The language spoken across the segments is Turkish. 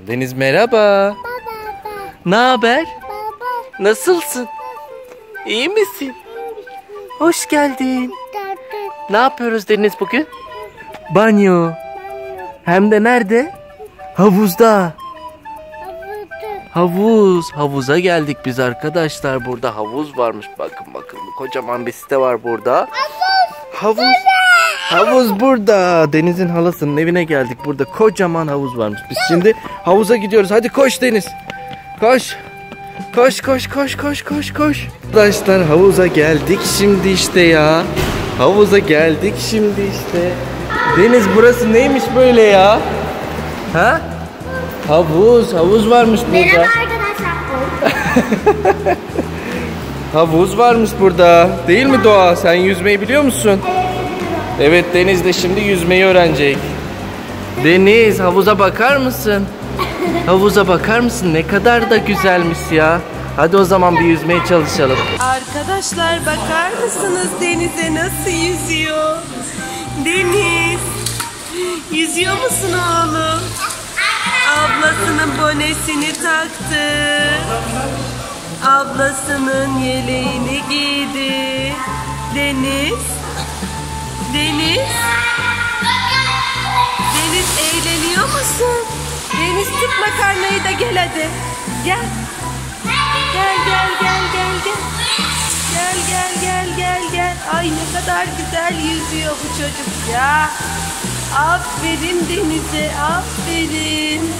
Deniz merhaba. Ne haber? Nasılsın? İyi misin? Hoş geldin. Ne yapıyoruz Deniz bugün? Banyo. Hem de nerede? Havuzda. Havuz. Havuza geldik biz arkadaşlar. Burada havuz varmış. Bakın bakın. Kocaman bir site var burada. Havuz. Havuz burada. Deniz'in halasının evine geldik. Burada kocaman havuz varmış. Biz şimdi havuza gidiyoruz. Hadi koş Deniz. Koş. Koş koş koş koş koş koş. Arkadaşlar havuza geldik şimdi işte ya. Havuza geldik şimdi işte. Deniz burası neymiş böyle ya? Ha? Havuz, havuz varmış burada. Merhaba arkadaşlar. Havuz varmış burada. Değil mi Doğa? Sen yüzmeyi biliyor musun? Evet Deniz de şimdi yüzmeyi öğrenecek. Deniz havuza bakar mısın? Havuza bakar mısın? Ne kadar da güzelmiş ya. Hadi o zaman bir yüzmeye çalışalım. Arkadaşlar bakar mısınız denize nasıl yüzüyor? Deniz. Yüzüyor musun oğlum? Ablasının bonesini taktı. Ablasının yeleğini giydi. Deniz. Deniz. Deniz eğleniyor musun? Deniz tut makarnayı da gel hadi. Gel. Gel gel gel gel gel. Gel gel gel gel gel. Ay ne kadar güzel yüzüyor bu çocuk ya. Aferin Deniz'e aferin.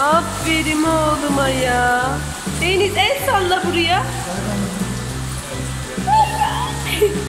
Aferin oğluma ya. Deniz el salla buraya.